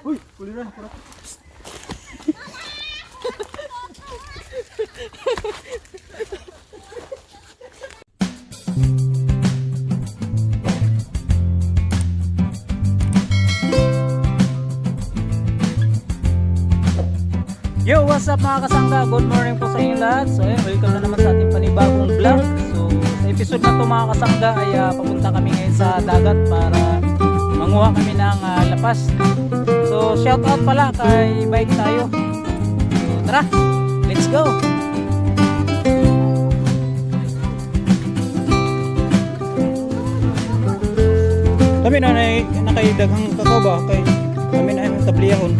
Uy, kulira. Yo, what's up mga kasangga? Good morning po sa inyo lahat. So, ayun, welcome na naman sa ating panibagong vlog. So, sa episode na to mga kasangga ay ah, papunta kami ngayon sa dagat para manguha kami ng ah, lapas. So, shout out pala kay Bike tayo. Tara, let's go! Kami na na nakaidaghang kakao ba? Kay kami na yung tabliyahon.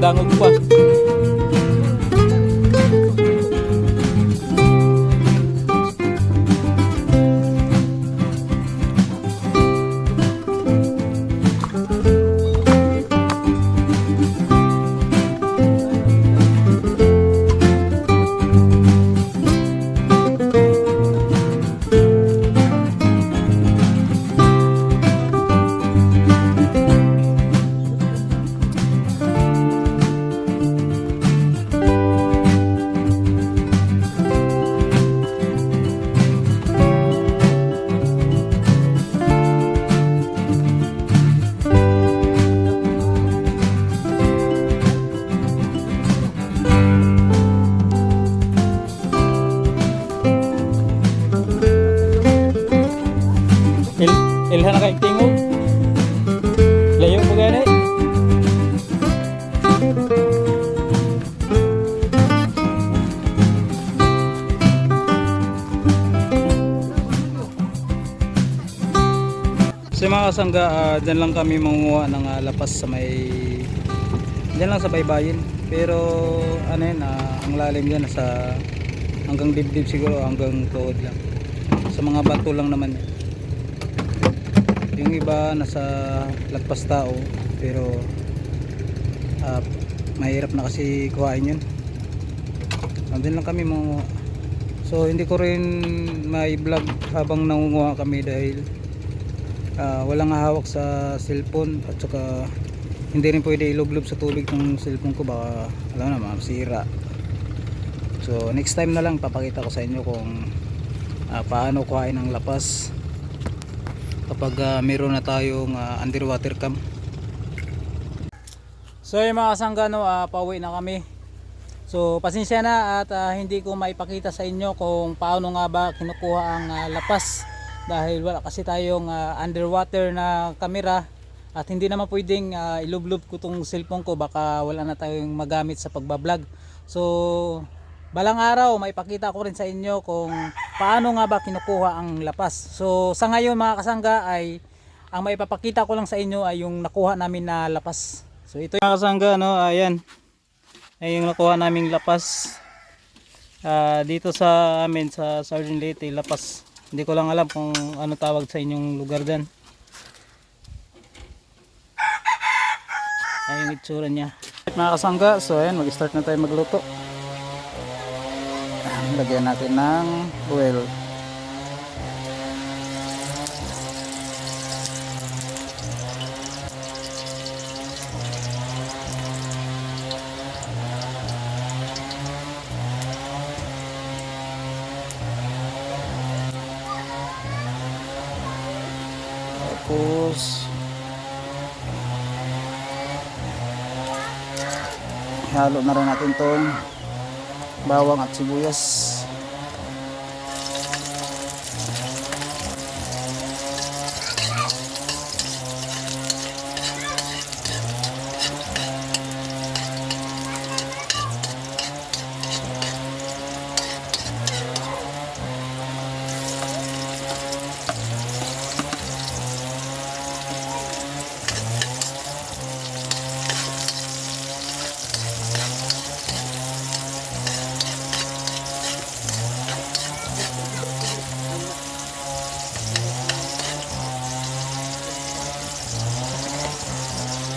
Katol na So yung mga kasangga, ah, dyan lang kami manguha ng ah, lapas sa may dyan lang sa baybayin. Pero ano yun, ah, ang lalim dyan sa hanggang dibdib siguro, hanggang tuhod lang. Sa mga bato lang naman. Yung iba nasa lagpas tao pero ah, mahirap na kasi kuhain yun. Nandun lang kami manguha. So hindi ko rin may vlog habang nangunguha kami dahil ah, walang hawak sa cellphone at saka hindi rin pwede ilublob sa tubig ng cellphone ko baka alam na masira. So next time na lang papakita ko sa inyo kung ah, paano kuhain ng lapas kapag ah, meron na tayong ah, underwater cam. So yung mga kasangga no, ah, pauwi na kami. So pasensya na at ah, hindi ko maipakita sa inyo kung paano nga ba kinukuha ang ah, lapas dahil wala kasi tayong ah, underwater na camera at hindi naman pwedeng uh, ilublob ko tong cellphone ko baka wala na tayong magamit sa pagbablog. So balang araw maipakita ko rin sa inyo kung paano nga ba kinukuha ang lapas. So sa ngayon mga kasangga ay ang maipapakita ko lang sa inyo ay yung nakuha namin na lapas. So ito yung mga kasangga no, ayan. Ay yung nakuha naming lapas. Ah, dito sa amin sa Southern Leyte, lapas. Hindi ko lang alam kung ano tawag sa inyong lugar diyan. Ay yung itsura niya. Mga kasangga, so ayan, mag-start na tayo magluto. Lagyan natin ng oil. Tapos halo na rin natin tong bawang at sibuyas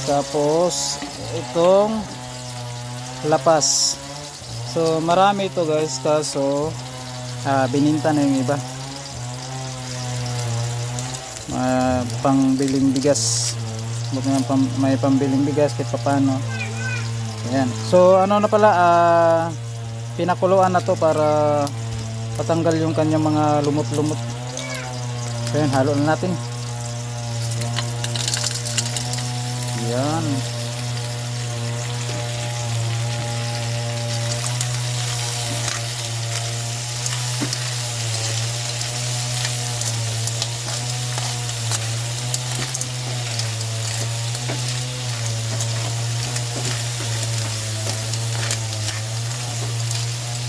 Tapos, itong lapas. So, marami ito guys, kaso ah, bininta na yung iba. Ah, pangbiling bigas. Pang, may pambiling bigas kahit papano. Ayan. So, ano na pala, ah, pinakuluan na to para patanggal yung kanyang mga lumot-lumot. So, yan, halo na natin. Yan.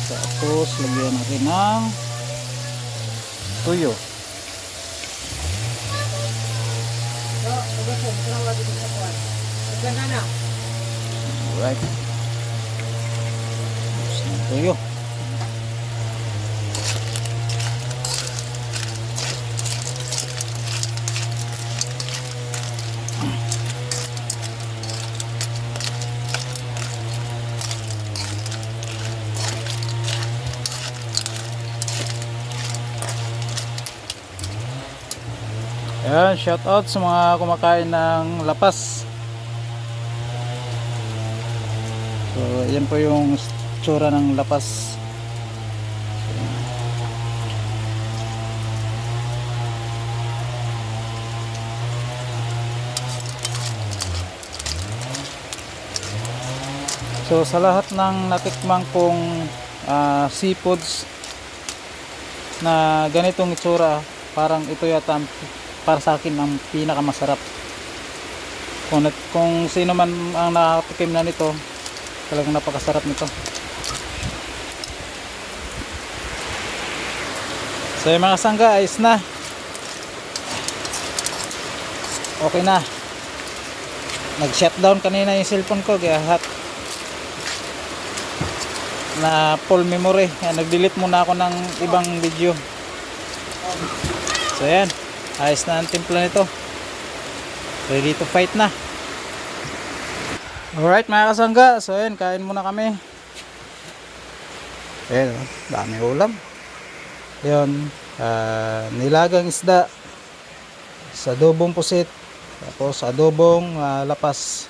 Tapos, lagyan natin ng tuyo. Alright. Tapos ng tuyo. Ayan, shout out sa mga kumakain ng lapas. So, yan po yung tsura ng lapas. So, sa lahat ng natikmang kong ah, seafoods na ganitong itsura, parang ito yata para sa akin ang pinakamasarap. Kung, kung sino man ang nakatikim na nito, talagang napakasarap nito. So yung mga sangga, ayos na. Okay na. Nag-shutdown kanina yung cellphone ko, kaya hot na full memory. Kaya nag-delete muna ako ng ibang video. So yan. Ayos na ang timpla nito. Ready to fight na. Alright mga kasangga. So yan, kain muna kami. Ayan, oh, dami ulam. Yun, ah, nilagang isda sa adobong pusit. Tapos adobong ah, lapas.